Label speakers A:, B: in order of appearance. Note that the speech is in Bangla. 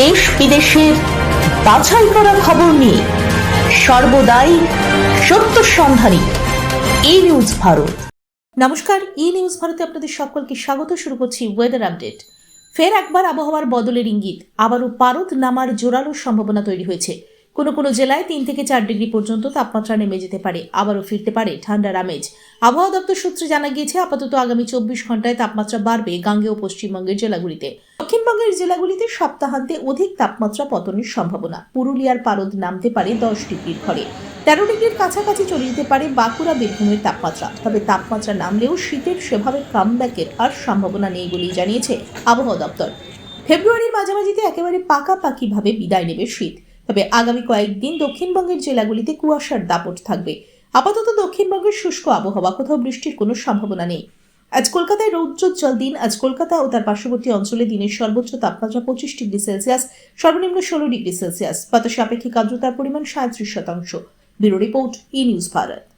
A: দেশ বিদেশের বাছাই করা খবর নিয়ে সর্বদাই সত্য সন্ধানী এই নিউজ ভারত। নমস্কার ই নিউজ ভারতে আপনাদের সকলকে স্বাগত, শুরু করছি ওয়েদার আপডেট ফের একবার আবহাওয়ার বদলের ইঙ্গিত, আবারও পারদ নামার জোরালো সম্ভাবনা তৈরি হয়েছে। কোনো কোনো জেলায় তিন থেকে চার ডিগ্রি পর্যন্ত তাপমাত্রা নেমে যেতে পারে, আবারও ফিরতে পারে ঠান্ডার আমেজ। আবহাওয়া দপ্তর সূত্রে জানা গিয়েছে, আপাতত আগামী চব্বিশ ঘন্টায় তাপমাত্রা বাড়বে গাঙ্গেয় ও পশ্চিমবঙ্গের জেলাগুলিতে। দক্ষিণবঙ্গের জেলাগুলিতে সপ্তাহান্তে অধিক তাপমাত্রা পতনের সম্ভাবনা। পুরুলিয়ার পারদ নামতে পারে দশ ডিগ্রির ঘরে। তেরো ডিগ্রির কাছাকাছি চলে যেতে পারে বাঁকুড়া, বীরভূমের তাপমাত্রা। তবে তাপমাত্রা নামলেও শীতের সেভাবে কামব্যাকের আর সম্ভাবনা নেই বলেই জানিয়েছে আবহাওয়া দপ্তর। ফেব্রুয়ারির মাঝামাঝিতে একেবারে পাকাপাকিভাবে বিদায় নেবে শীত। তবে আগামী কয়েকদিন দক্ষিণবঙ্গের জেলাগুলিতে কুয়াশার দাপট থাকবে। আপাতত দক্ষিণবঙ্গের শুষ্ক আবহাওয়া, কোথাও বৃষ্টির কোনো সম্ভাবনা নেই। আজ কলকাতায় রৌদ্রোজ্জ্বল দিন। আজ কলকাতা ও তার পার্শ্ববর্তী অঞ্চলে দিনের সর্বোচ্চ তাপমাত্রা পঁচিশ ডিগ্রি সেলসিয়াস, সর্বনিম্ন ষোলো ডিগ্রি সেলসিয়াস। বাতাসে আপেক্ষিক আর্দ্রতার পরিমাণ সাঁত্রিশ শতাংশ। Bureau report, E news Bharat.